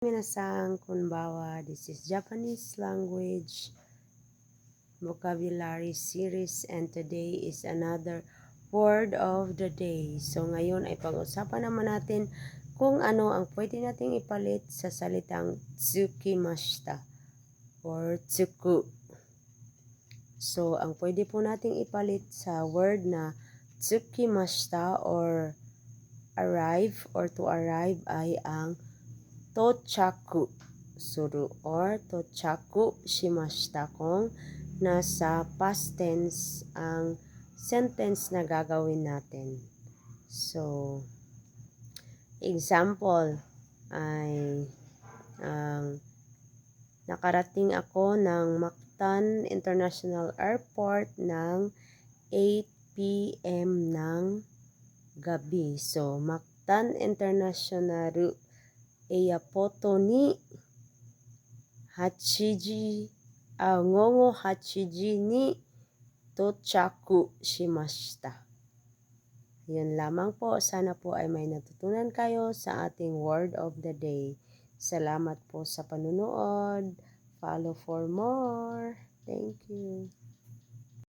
Minasan konbawa, this is Japanese language vocabulary series and today is another word of the day. So ngayon ay pag-usapan naman natin kung ano ang pwede nating ipalit sa salitang tsukimashita or tsuku. So ang pwede po nating ipalit sa word na tsukimashita or arrive or to arrive ay ang tochaku suru or tochaku shimashita kung nasa past tense ang sentence na gagawin natin. So, example ay ang nakarating ako ng Mactan International Airport ng 8 p.m. ng gabi. So, Mactan International Eyapotoni Hachiji Aongo Hachiji ni Tochaku Shimashita. Yun lamang po. Sana po ay may natutunan kayo sa ating word of the day. Salamat po sa panunood. Follow for more. Thank you.